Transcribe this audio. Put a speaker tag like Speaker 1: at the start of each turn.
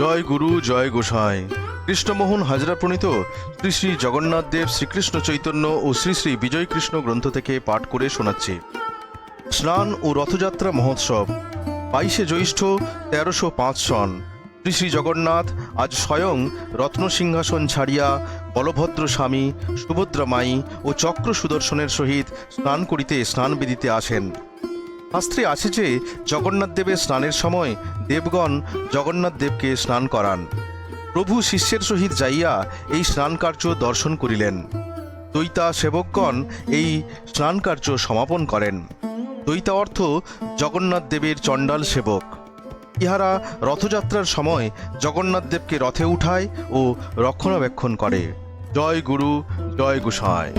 Speaker 1: জয় গুরু, জয় গোসাই। কৃষ্ণমোহন হাজরা প্রণীত শ্রী শ্রী জগন্নাথ দেব শ্রীকৃষ্ণ চৈতন্য ও শ্রী শ্রী বিজয় কৃষ্ণ গ্রন্থ থেকে পাঠ করে শোনাচ্ছি। স্নান ও রথযাত্রা মহোৎসব। বাইশে জ্যৈষ্ঠ তেরোশো পাঁচ সন। শ্রী জগন্নাথ, আজ স্বয়ং রত্নসিংহাসন ছাড়িয়া বলভদ্র স্বামী সুভদ্রা মাই ও চক্র সুদর্শনের সহিত স্নান করিতে স্নানবেদিতে আসেন। শাস্ত্রে আছে যে, জগন্নাথ দেবের স্নানের সময় দেবগণ জগন্নাথ দেবকে স্নান করান। প্রভু শিষ্যের সহিত যাইয়া এই স্নান কার্য দর্শন করিলেন। দৈতা সেবকগণ এই স্নান কার্য সমাপন করেন। দৈতা অর্থ জগন্নাথ দেবের চণ্ডাল সেবক। ইহারা রথযাত্রার সময় জগন্নাথদেবকে রথে উঠায় ও রক্ষণাবেক্ষণ করে। জয় গুরু জয় গোসাই।